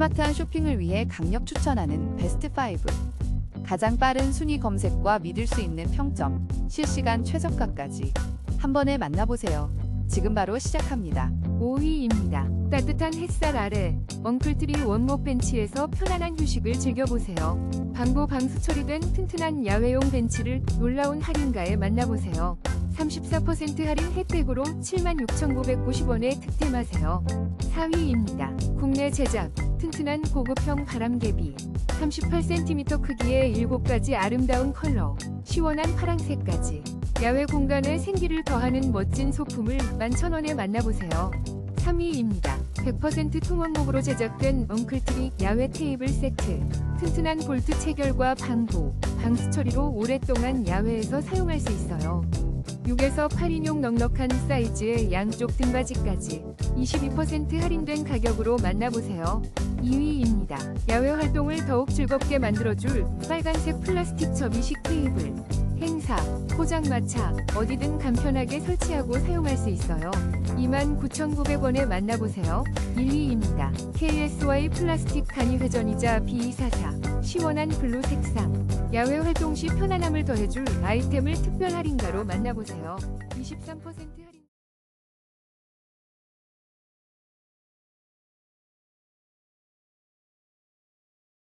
스마트한 쇼핑을 위해 강력 추천하는 베스트 5. 가장 빠른 순위 검색과 믿을 수 있는 평점, 실시간 최저가까지 한 번에 만나보세요. 지금 바로 시작합니다. 5위입니다. 따뜻한 햇살 아래 엉클트리 원목 벤치에서 편안한 휴식을 즐겨보세요. 방부 방수 처리된 튼튼한 야외용 벤치를 놀라운 할인가에 만나보세요. 34% 할인 혜택으로 76,990원에 득템하세요. 4위입니다. 국내 제작 튼튼한 고급형 바람개비 38cm 크기의 7가지 아름다운 컬러 시원한 파랑색까지 야외 공간에 생기를 더하는 멋진 소품을 11,000원에 만나보세요. 3위입니다. 100% 통원목으로 제작된 엉클트리 야외 테이블 세트. 튼튼한 볼트 체결과 방부, 방수 처리로 오랫동안 야외에서 사용할 수 있어요. 6에서 8인용 넉넉한 사이즈의 양쪽 등받이까지 22% 할인된 가격으로 만나보세요. 2위입니다. 야외 활동을 더욱 즐겁게 만들어줄 빨간색 플라스틱 접이식 테이블. 행사, 포장마차, 어디든 간편하게 설치하고 사용할 수 있어요. 29,900원에 만나보세요. 1위입니다. KSY 플라스틱 간이 회전이자 B244 시원한 블루 색상 야외 활동 시 편안함을 더해줄 아이템을 특별 할인가로 만나보세요. 23% 할인